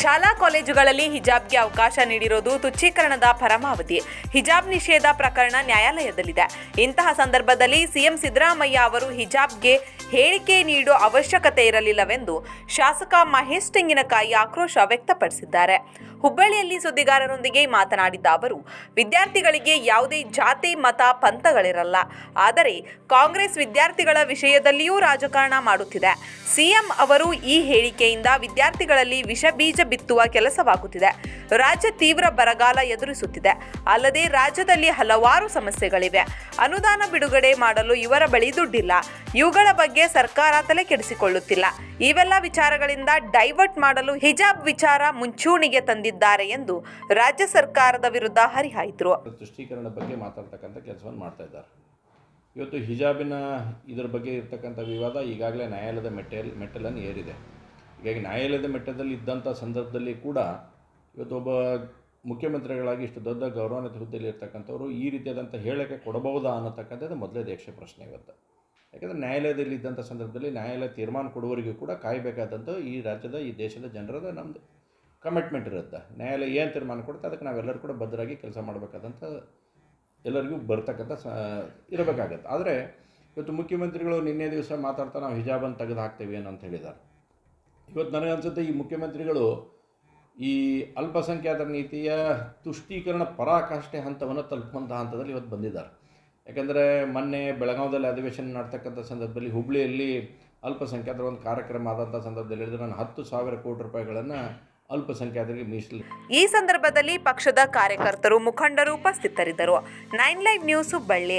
ಶಾಲಾ ಕಾಲೇಜುಗಳಲ್ಲಿ ಹಿಜಾಬ್ಗೆ ಅವಕಾಶ ನೀಡಿರೋದು ತುಚ್ಛೀಕರಣದ ಪರಮಾವಧಿ. ಹಿಜಾಬ್ ನಿಷೇಧ ಪ್ರಕರಣ ನ್ಯಾಯಾಲಯದಲ್ಲಿದೆ. ಇಂತಹ ಸಂದರ್ಭದಲ್ಲಿ ಸಿಎಂ ಸಿದ್ದರಾಮಯ್ಯ ಅವರು ಹಿಜಾಬ್ಗೆ ಹೇಳಿಕೆ ನೀಡುವ ಅವಶ್ಯಕತೆ ಇರಲಿಲ್ಲವೆಂದು ಶಾಸಕ ಮಹೇಶ್ ತೆಂಗಿನಕಾಯಿ ಆಕ್ರೋಶ ವ್ಯಕ್ತಪಡಿಸಿದ್ದಾರೆ. ಹುಬ್ಬಳ್ಳಿಯಲ್ಲಿ ಸುದ್ದಿಗಾರರೊಂದಿಗೆ ಮಾತನಾಡಿದ ಅವರು, ವಿದ್ಯಾರ್ಥಿಗಳಿಗೆ ಯಾವುದೇ ಜಾತಿ, ಮತ, ಪಂಥಗಳಿರಲ್ಲ. ಆದರೆ ಕಾಂಗ್ರೆಸ್ ವಿದ್ಯಾರ್ಥಿಗಳ ವಿಷಯದಲ್ಲಿಯೂ ರಾಜಕಾರಣ ಮಾಡುತ್ತಿದೆ. ಸಿಎಂ ಅವರು ಈ ಹೇಳಿಕೆಯಿಂದ ವಿದ್ಯಾರ್ಥಿಗಳಲ್ಲಿ ವಿಷ ಬೀಜ ಬಿತ್ತುವ ಕೆಲಸವಾಗುತ್ತಿದೆ. ರಾಜ್ಯ ತೀವ್ರ ಬರಗಾಲ ಎದುರಿಸುತ್ತಿದೆ. ಅಲ್ಲದೆ ರಾಜ್ಯದಲ್ಲಿ ಹಲವಾರು ಸಮಸ್ಯೆಗಳಿವೆ. ಅನುದಾನ ಬಿಡುಗಡೆ ಮಾಡಲು ಇವರ ಬಳಿ ದುಡ್ಡಿಲ್ಲ. ಇವುಗಳ ಬಗ್ಗೆ ಸರ್ಕಾರ ತಲೆ ಕೆಡಿಸಿಕೊಳ್ಳುತ್ತಿಲ್ಲ ಇವೆಲ್ಲ ವಿಚಾರಗಳಿಂದ ಡೈವರ್ಟ್ ಮಾಡಲು ಹಿಜಾಬ್ ವಿಚಾರ ಮುಂಚೂಣಿಗೆ ತಂದಿದ್ದಾರೆ ಎಂದು ರಾಜ್ಯ ಸರ್ಕಾರದ ವಿರುದ್ಧ ಹರಿಹಾಯಿತು ತುಷ್ಟೀಕರಣ ಬಗ್ಗೆ ಮಾತಾಡ್ತಕ್ಕಂಥ ಕೆಲಸವನ್ನು ಮಾಡ್ತಾ ಇವತ್ತು ಹಿಜಾಬಿನ ಇದರ ಬಗ್ಗೆ ಇರತಕ್ಕಂಥ ವಿವಾದ ಈಗಾಗಲೇ ನ್ಯಾಯಾಲಯದ ಮೆಟ್ಟಲ್ ಮೆಟ್ಟಲನ್ನು ಏರಿದೆ. ಹೀಗಾಗಿ ನ್ಯಾಯಾಲಯದ ಮೆಟ್ಟದಲ್ಲಿ ಇದ್ದಂಥ ಸಂದರ್ಭದಲ್ಲಿ ಕೂಡ ಇವತ್ತು ಒಬ್ಬ ಮುಖ್ಯಮಂತ್ರಿಗಳಾಗಿ ಇಷ್ಟು ದೊಡ್ಡ ಗೌರವಾನ್ವಿತ ಹುದ್ದೆಯಲ್ಲಿ ಇರ್ತಕ್ಕಂಥವ್ರು ಈ ರೀತಿಯಾದಂಥ ಹೇಳಕ್ಕೆ ಕೊಡಬಹುದಾ ಅನ್ನತಕ್ಕಂಥದ್ದು ಮೊದಲೇ ದೇಶ ಪ್ರಶ್ನೆ ಇವತ್ತು. ಯಾಕಂದರೆ ನ್ಯಾಯಾಲಯದಲ್ಲಿ ಇದ್ದಂಥ ಸಂದರ್ಭದಲ್ಲಿ ನ್ಯಾಯಾಲಯ ತೀರ್ಮಾನ ಕೊಡುವವರೆಗೂ ಕೂಡ ಕಾಯಬೇಕಾದಂಥ ಈ ರಾಜ್ಯದ, ಈ ದೇಶದ ಜನರದ ನಮ್ಮದು ಕಮಿಟ್ಮೆಂಟ್ ಇರುತ್ತೆ. ನ್ಯಾಯಾಲಯ ಏನು ತೀರ್ಮಾನ ಕೊಡುತ್ತೆ ಅದಕ್ಕೆ ನಾವೆಲ್ಲರೂ ಕೂಡ ಬದ್ಧರಾಗಿ ಕೆಲಸ ಮಾಡಬೇಕಾದಂಥ ಎಲ್ಲರಿಗೂ ಬರ್ತಕ್ಕಂಥ ಸ, ಇರಬೇಕಾಗತ್ತೆ. ಆದರೆ ಇವತ್ತು ಮುಖ್ಯಮಂತ್ರಿಗಳು ನಿನ್ನೆ ದಿವಸ ಮಾತಾಡ್ತಾ ನಾವು ಹಿಜಾಬನ್ನು ತೆಗೆದು ಹಾಕ್ತೇವೆ ಅಂತ ಹೇಳಿದ್ದಾರೆ. ಇವತ್ತು ನನಗೆ ಅನ್ಸುತ್ತೆ ಈ ಮುಖ್ಯಮಂತ್ರಿಗಳು ಈ ಅಲ್ಪಸಂಖ್ಯಾತರ ನೀತಿಯ ತುಷ್ಟೀಕರಣ ಪರಾಕಾಷ್ಠೆ ಹಂತವನ್ನು ತಲುಪುವಂಥ ಹಂತದಲ್ಲಿ ಇವತ್ತು ಬಂದಿದ್ದಾರೆ. ಯಾಕಂದರೆ ಮೊನ್ನೆ ಬೆಳಗಾವದಲ್ಲಿ ಅಧಿವೇಶನ ನಡ್ತಕ್ಕಂಥ ಸಂದರ್ಭದಲ್ಲಿ ಹುಬ್ಬಳ್ಳಿಯಲ್ಲಿ ಅಲ್ಪಸಂಖ್ಯಾತರ ಒಂದು ಕಾರ್ಯಕ್ರಮ ಆದಂಥ ಸಂದರ್ಭದಲ್ಲಿ ಹೇಳಿದ್ರೆ, ನಾನು ಹತ್ತು ಸಾವಿರ ಕೋಟಿ ರೂಪಾಯಿಗಳನ್ನು ಅಲ್ಪಸಂಖ್ಯಾತರಿಗೆ ಮೀಸಲು. ಈ ಸಂದರ್ಭದಲ್ಲಿ ಪಕ್ಷದ ಕಾರ್ಯಕರ್ತರು ಮುಖಂಡರು ಉಪಸ್ಥಿತರಿದ್ದರು. Nine live news Hubballi